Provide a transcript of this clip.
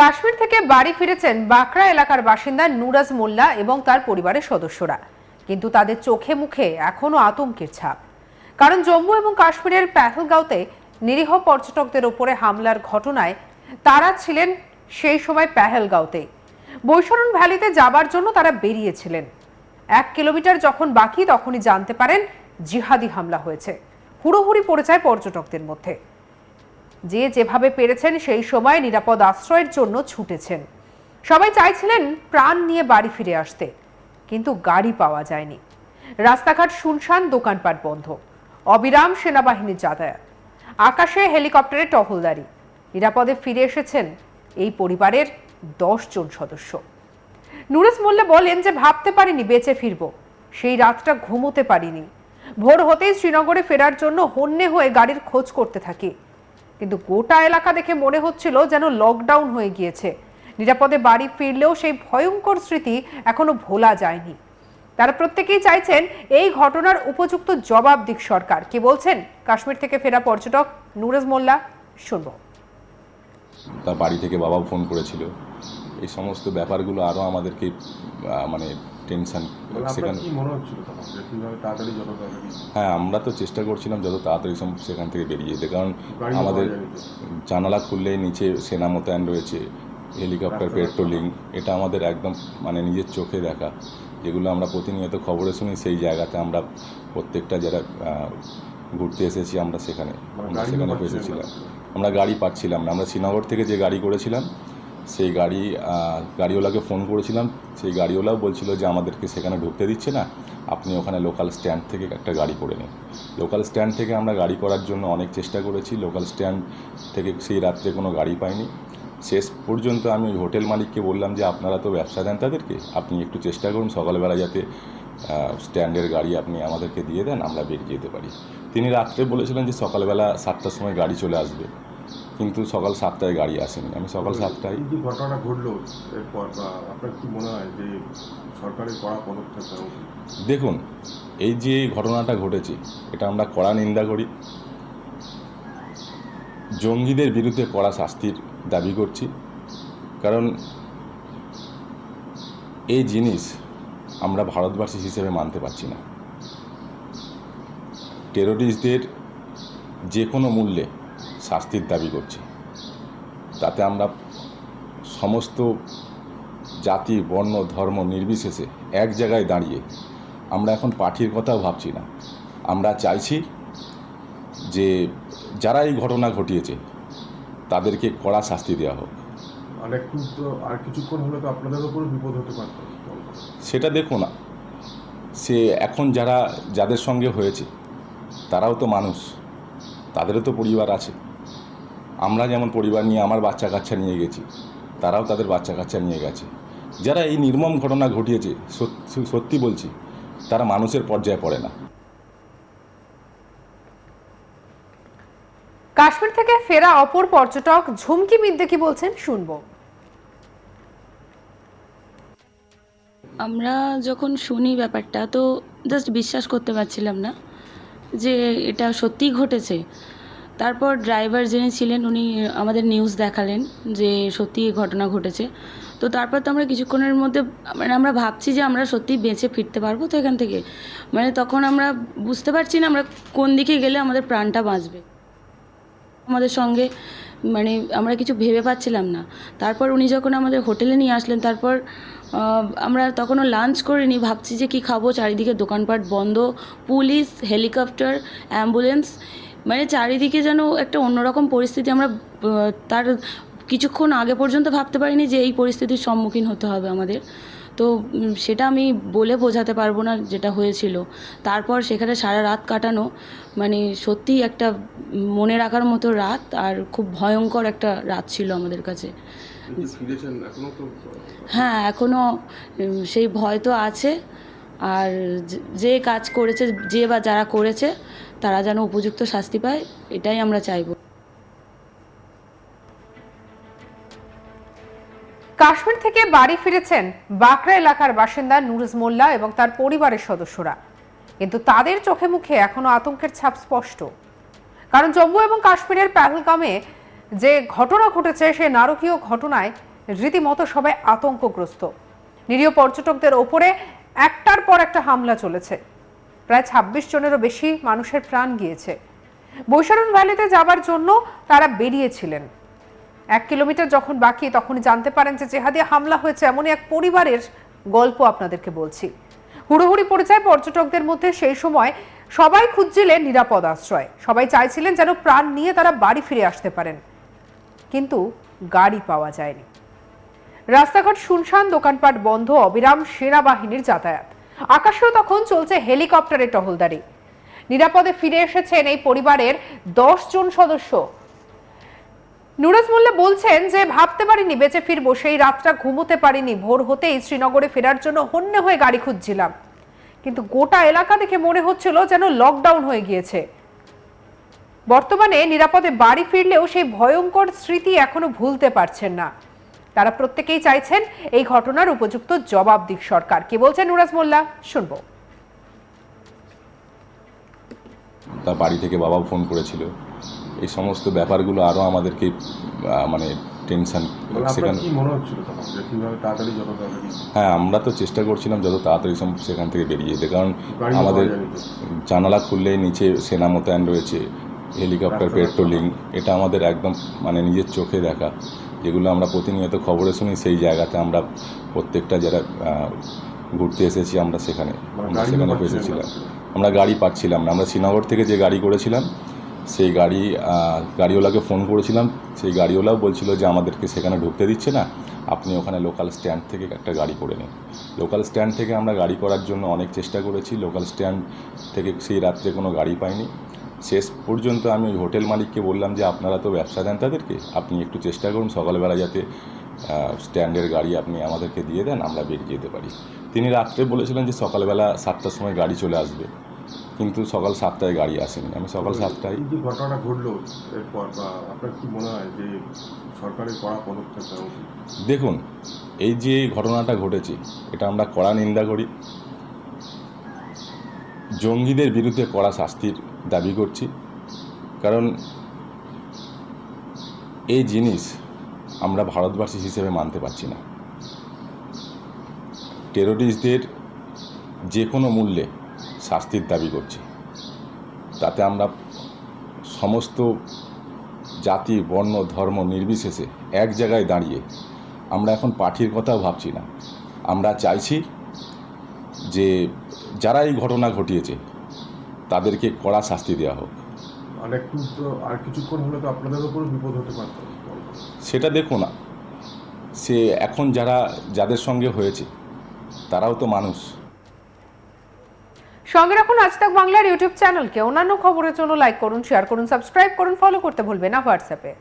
কাশ্মীর থেকে বাড়ি ফিরেছেন বাঁকড়া এলাকার বাসিন্দা নুরাজ মোল্লা এবং তার পরিবারের সদস্যরা। কিন্তু তাদের চোখে মুখে এখনও আতঙ্কের ছাপ। কারণ জম্মু এবং কাশ্মীরের পেহেলগাঁওতে নিরীহ পর্যটকদের ওপরে হামলার ঘটনায় তারা ছিলেন সেই সময় পেহেলগাঁওতে। বৈশরণ ভ্যালিতে যাবার জন্য তারা বেরিয়েছিলেন। এক কিলোমিটার যখন বাকি, তখনই জানতে পারেন জিহাদি হামলা হয়েছে। হুড়োহুড়ি পড়ে যায় পর্যটকদের মধ্যে। যে যেভাবে পেরেছেন সেই সময় নিরাপদ আশ্রয়ের জন্য ছুটেছেন। সবাই চাইছিলেন প্রাণ নিয়ে বাড়ি ফিরে আসতে, কিন্তু গাড়ি পাওয়া যায়নি। রাস্তাঘাট শুনশান, দোকানপাট বন্ধ। অবিরাম সেনাবাহিনীর যাতায়াত। আকাশে হেলিকপ্টারে টহলদারি। নিরাপদে ফিরে এসেছেন এই পরিবারের জন সদস্য। নুরেশ মোল্লা বলেন যে ভাবতে পারিনি, বেঁচে ফিরবো। সেই রাতটা ঘুমোতে পারিনি। ভোর হতেই শ্রীনগরে ফেরার জন্য হন্যে হয়ে গাড়ির খোঁজ করতে থাকি। কিন্তু গোটা এলাকা দেখে মনে হচ্ছিল যেন লকডাউন হয়ে গিয়েছে। নিরাপদে বাড়ি ফিরলেও সেই ভয়ঙ্কর স্মৃতি এখনও ভোলা যায়নি। তারা প্রত্যেকেই চাইছেন এই ঘটনার উপযুক্ত জবাব দিক সরকার। কি বলছেন কাশ্মীর থেকে ফেরা পর্যটক নুরজ মোল্লা, শুনব। তার বাড়ি থেকে বাবা ফোন করেছিল। এই সমস্ত ব্যাপারগুলো আরও আমাদেরকে মানে টেনশন সেখানে হ্যাঁ আমরা তো চেষ্টা করছিলাম যত তাড়াতাড়ি সম- সেখান থেকে বেরিয়ে যেতে কারণ আমাদের জানালা খুললেই নিচে সেনা মোতায়েন রয়েছে হেলিকপ্টার পেট্রোলিং এটা আমাদের একদম মানে নিজের চোখে দেখা। যেগুলো আমরা প্রতিনিয়ত খবরে শুনি সেই জায়গাতে আমরা প্রত্যেকটা যারা ঘুরতে এসেছি আমরা সেখানে মানে আমরা সেখানে এসেছিলাম। আমরা গাড়ি পাচ্ছিলাম না। আমরা শ্রীনগর থেকে যে গাড়ি করেছিলাম সেই গাড়ি গাড়িওয়ালাকে ফোন করেছিলাম। সেই গাড়িওয়ালাও বলছিল যে, আমাদেরকে সেখানে ঢুকতে দিচ্ছে না। আপনি ওখানে লোকাল স্ট্যান্ড থেকে একটা গাড়ি করে নিন। লোকাল স্ট্যান্ড থেকে আমরা গাড়ি করার জন্য অনেক চেষ্টা করেছি। লোকাল স্ট্যান্ড থেকে সেই রাত্রে কোনো গাড়ি পাইনি। শেষ পর্যন্ত আমি হোটেল মালিককে বললাম যে, আপনারা তো ব্যবসা দেন তাদেরকে। আপনি একটু চেষ্টা করুন সকালবেলা যাতে স্ট্যান্ডের গাড়ি আপনি আমাদেরকে দিয়ে দেন, আমরা বেরিয়ে যেতে পারি। তিনি রাত্রে বলেছিলেন যে, সকালবেলা সাতটার সময় গাড়ি চলে আসবে। কিন্তু সকাল সাতটায় গাড়ি আসেনি। আমি সকাল সাতটায় এই যে ঘটনাটা ঘটলো এরপর বা আপনার কি মনে হয় যে সরকারের কড়া পদক্ষেপ দেখুন এই যে ঘটনাটা ঘটেছে এটা আমরা কড়া নিন্দা করি। জঙ্গিদের বিরুদ্ধে কড়া শাস্তির দাবি করছি। কারণ এই জিনিস আমরা ভারতবাসী হিসেবে মানতে পারছি না। টেরোরিস্টদের যে কোনো মূল্যে শাস্তির দাবি করছি। তাতে আমরা সমস্ত জাতি বর্ণ ধর্ম নির্বিশেষে এক জায়গায় দাঁড়িয়ে আমরা এখন পার্টির কথাও ভাবছি না। আমরা চাইছি যে যারা এই ঘটনা ঘটিয়েছে তাদেরকে কড়া শাস্তি দেওয়া হোক। আর একটু তো আর কিছুক্ষণ হলে তো আপনাদের উপর বিপদ হতে পারত সেটা দেখুন সে এখন যারা যাদের সঙ্গে হয়েছে তারাও তো মানুষ। তাদেরও তো পরিবার আছে। আমরা যেমন পরিবার নিয়ে আমার বাচ্চা কাচ্চা নিয়ে গেছি তারাও তাদের বাচ্চা কাচ্চা নিয়ে গেছে। যারা এই নির্মম ঘটনা ঘটিয়েছে সত্যি বলছি তারা মানুষের পর্যায়ে পড়ে না। কাশ্মীর থেকে ফেরা অপর পর্যটক ঝুমকি মিদ্দে কি বলছেন শুনব। আমরা যখন শুনি ব্যাপারটা তো জাস্ট বিশ্বাস করতে পারছিলাম না যে এটা সত্যিই ঘটেছে। তারপর ড্রাইভার যিনি ছিলেন, উনি আমাদের নিউজ দেখালেন যে সত্যি ঘটনা ঘটেছে। তো তারপর তো আমরা কিছুক্ষণের মধ্যে মানে আমরা ভাবছি যে আমরা সত্যি বেঁচে ফিরতে পারব তো এখান থেকে। মানে তখন আমরা বুঝতে পারছি না আমরা কোন দিকে গেলে আমাদের প্রাণটা বাঁচবে। আমাদের সঙ্গে মানে আমরা কিছু ভেবে পাচ্ছিলাম না। তারপর উনি যখন আমাদের হোটেলে নিয়ে আসলেন, তারপর আমরা তখনও লাঞ্চ করিনি, ভাবছি যে কি খাব, চারিদিকে দোকানপাট বন্ধ, পুলিশ হেলিকপ্টার অ্যাম্বুলেন্স মানে চারিদিকে যেন একটা অন্যরকম পরিস্থিতি আমরা তার কিছুক্ষণ আগে পর্যন্ত ভাবতে পারিনি যে এই পরিস্থিতির সম্মুখীন হতে হবে আমাদের। তো সেটা আমি বলে বোঝাতে পারব না যেটা হয়েছিল। তারপর সেখানে সারা রাত কাটানো মানে সত্যিই একটা মনে রাখার মতো রাত আর খুব ভয়ঙ্কর একটা রাত ছিল আমাদের কাছে। হ্যাঁ এখনও সেই ভয় তো আছে। আর যে- কাজ করেছে, যে বা যারা করেছে, তারা যেন উপযুক্ত শাস্তি পায়, এটাই আমরা চাইব। কাশ্মীর থেকে বাড়ি ফিরেছেন বাকরা এলাকার বাসিন্দা নুরুজ মোল্লা এবং তার পরিবারের সদস্যরা। কিন্তু তাদের চোখে মুখে এখনও আতঙ্কের ছাপ স্পষ্ট। কারণ জম্মু এবং কাশ্মীরের পেহেলগামে যে ঘটনা ঘটেছে, সে নারকীয় ঘটনায় রীতিমতো সবাই আতঙ্কগ্রস্ত। নিরীহ পর্যটকদের ওপরে একটার পর একটা হামলা চলেছে। প্রায় ছাব্বিশ জনেরও বেশি মানুষের প্রাণ গিয়েছে। বৈশারণ ভ্যালিতে যাবার জন্য তারা বেরিয়েছিলেন। এক কিলোমিটার যখন বাকি তখন জানতে পারেন যে জেহাদি হামলা হয়েছে এমনই এক পরিবারের গল্প আপনাদেরকে বলছি। হুড়োহুড়ি পড়ে যায় পর্যটকদের মধ্যে সেই সময় সবাই খুঁজছিলেন নিরাপদ আশ্রয়। সবাই চাইছিলেন যেন প্রাণ নিয়ে তারা বাড়ি ফিরে আসতে পারেন। কিন্তু গাড়ি পাওয়া যায়নি। রাস্তাঘাট শুনশান দোকানপাট বন্ধ, অবিরাম সেনাবাহিনীর যাতায়াত। আকাশেও তখন চলছে হেলিকপ্টারের টহলদারি। নিরাপদে ফিরে এসেছেন এই পরিবারের দশ জন সদস্য। নুরাজ মোল্লা বলছেন যে, ভাবতে পারিনি বেঁচে ফিরবো, সেই রাতটা ঘুমোতে পারিনি, ভোর হতেই শ্রীনগরে ফেরার জন্য হন্যে হয়ে গাড়ি খুঁজছিলাম। কিন্তু গোটা এলাকা দেখে মনে হচ্ছিল যেন লকডাউন হয়ে গিয়েছে। বর্তমানে নিরাপদে বাড়ি ফিরলেও সেই ভয়ঙ্কর স্মৃতি এখনও ভুলতে পারছেন না। তারা প্রত্যেকেই চাইছেন এই ঘটনার উপযুক্ত জবাব দিক সরকার। কি বলছেন নুরাজ মোল্লা? শুনব। তার বাড়ি থেকে বাবাও ফোন করেছিল। এই সমস্ত ব্যাপারগুলো আরও আমাদেরকে মানে টেনশন সেখানে কি মনে হচ্ছিল তখন যে কীভাবে তাড়াতাড়ি যত তাড়াতাড়ি হ্যাঁ আমরা তো চেষ্টা করছিলাম যত তাড়াতাড়ি সেখান থেকে বেরিয়ে যেতে। কারণ আমাদের। জানালা খুললেই নিচে সেনা মোতায়েন রয়েছে। হেলিকপ্টার পেট্রোলিং এটা আমাদের একদম মানে নিজের চোখে দেখা। যেগুলো আমরা প্রতিনিয়ত খবরে শুনি সেই জায়গাতে আমরা প্রত্যেকটা যারা ঘুরতে এসেছি আমরা সেখানে মানে আমরা সেখানে এসেছিলাম আমরা গাড়ি পাচ্ছিলাম না। আমরা শ্রীনগর থেকে যে গাড়ি করেছিলাম সেই গাড়ি গাড়িওয়ালাকে ফোন করেছিলাম। সেই গাড়িওয়ালাও বলছিল যে আমাদেরকে সেখানে ঢুকতে দিচ্ছে না আপনি ওখানে লোকাল স্ট্যান্ড থেকে একটা গাড়ি করে নিন। লোকাল স্ট্যান্ড থেকে আমরা গাড়ি করার জন্য অনেক চেষ্টা করেছি। লোকাল স্ট্যান্ড থেকে সেই রাত্রে কোনো গাড়ি পাইনি। শেষ পর্যন্ত আমি ওই হোটেল মালিককে বললাম যে আপনারা তো ব্যবসা দেন তাদেরকে। আপনি একটু চেষ্টা করুন সকালবেলা যাতে স্ট্যান্ডের গাড়ি আপনি আমাদেরকে দিয়ে দেন আমরা বেরিয়ে যেতে পারি। তিনি রাত্রে বলেছিলেন যে সকালবেলা সাতটার সময় গাড়ি চলে আসবে। কিন্তু সকাল সাতটায় গাড়ি আসেনি। আমি সকাল সাতটায় এই যে ঘটনাটা ঘটলো এরপর বা আপনার কি মনে হয় যে সরকারের কড়া পদক্ষেপ দেখুন এই যে ঘটনাটা ঘটেছে এটা আমরা কড়া নিন্দা করি। জঙ্গিদের বিরুদ্ধে কড়া শাস্তির দাবি করছি। কারণ এই জিনিস আমরা ভারতবাসী হিসেবে মানতে পারছি না। টেরোরিস্টদের যে কোনো মূল্যে শাস্তির দাবি করছি। তাতে আমরা সমস্ত জাতি, বর্ণ, ধর্ম নির্বিশেষে এক জায়গায় দাঁড়িয়ে আমরা এখন পার্টির কথাও ভাবছি না। আমরা চাইছি যে যারা এই ঘটনা ঘটিয়েছে তাদেরকে কড়া শাস্তি দেওয়া হোক। আর একটু আর কিছুক্ষণ হলে তো আপনাদের উপরও বিপদ হতে পারত। সেটা দেখুন সে এখন যারা যাদের সঙ্গে হয়েছে তারাও তো মানুষ। সঙ্গে রাখুন আজ তাক বাংলার ইউটিউব চ্যানেলকে। অন্যান্য খবরের জন্য লাইক করুন শেয়ার করুন সাবস্ক্রাইব করুন ফলো করতে ভুলবেন না হোয়াটসঅ্যাপে।